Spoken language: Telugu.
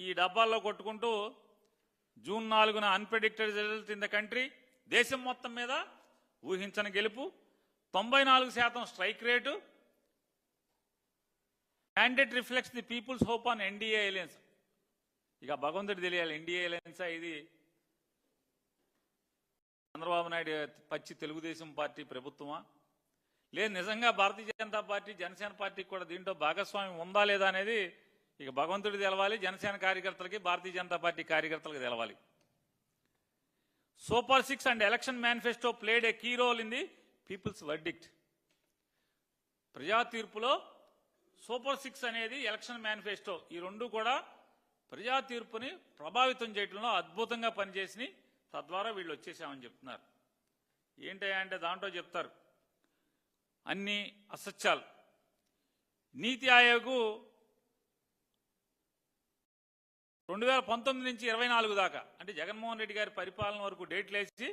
ఈ డబ్బాల్లో కొట్టుకుంటూ జూన్ నాలుగున unpredicted result in the country దేశం మొత్తం మీద ఊహించని గెలుపు తొంభై నాలుగు శాతం strike rate mandate reflects the people's hope on NDA alliance ఇక భగవంతుడు తెలియాలి ఎన్డీఏ ఎలియన్సా ఇది? చంద్రబాబు నాయుడు పచ్చి తెలుగుదేశం పార్టీ ప్రభుత్వమా? లేదు నిజంగా భారతీయ జనతా పార్టీ జనసేన పార్టీకి కూడా దీంట్లో భాగస్వామ్యం ఉందా లేదా అనేది ఇక భగవంతుడికి తెలవాలి జనసేన కార్యకర్తలకి భారతీయ జనతా పార్టీ కార్యకర్తలకు తెలవాలి. Super six and election manifesto played a key role in the people's verdict ప్రజా తీర్పులో సూపర్ సిక్స్ అనేది ఎలక్షన్ మేనిఫెస్టో ఈ రెండు కూడా ప్రజా తీర్పుని ప్రభావితం చేయడంలో అద్భుతంగా పనిచేసి తద్వారా వీళ్ళు వచ్చేసామని చెప్తున్నారు. ఏంటయ్యా అంటే దాంట్లో చెప్తారు అన్ని అసత్యాలు. నీతి ఆయోగ్ రెండు వేల పంతొమ్మిది నుంచి ఇరవై నాలుగు దాకా. అంటే జగన్మోహన్ రెడ్డి గారి పరిపాలన వరకు డేట్లు వేసి